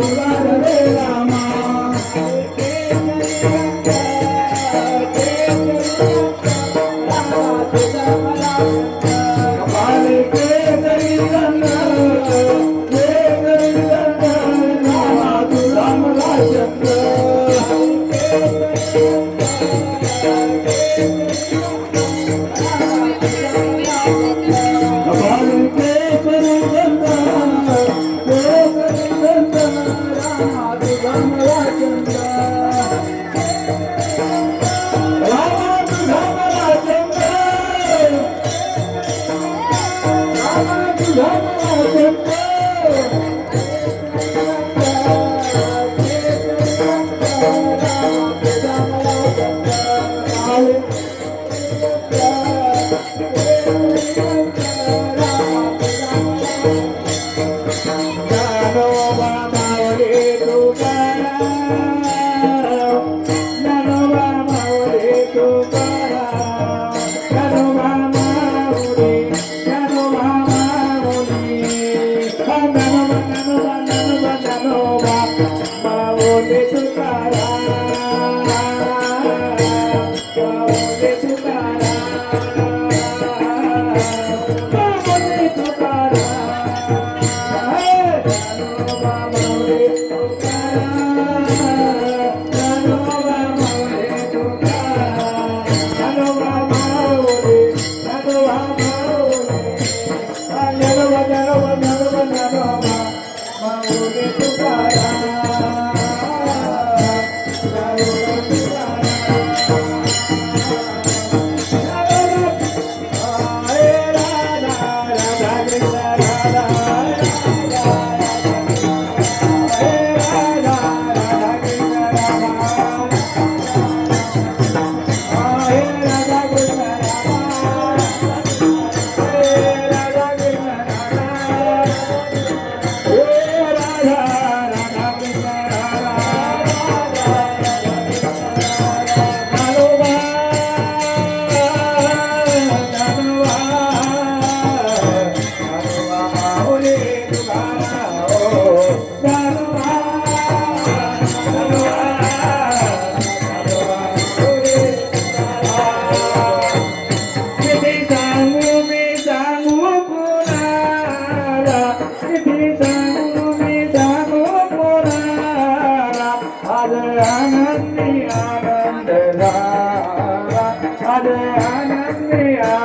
Deus. बोले तुकारा आनंदी आनंद झाला आज आनंदी आनंद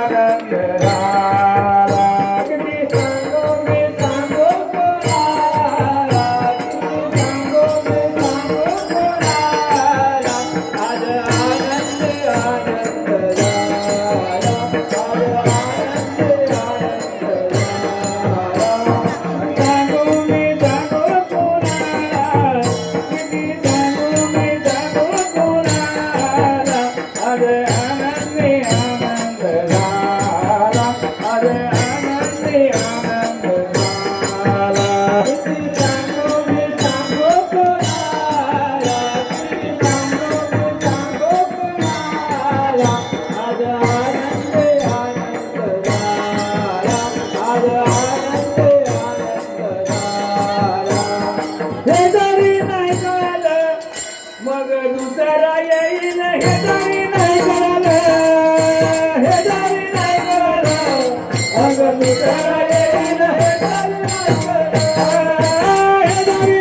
मग दुसरा येईल हे तरी नाही झालं हे तरी नाही झालं मग दुसरा येईल हे तरी नाही झालं हे तरी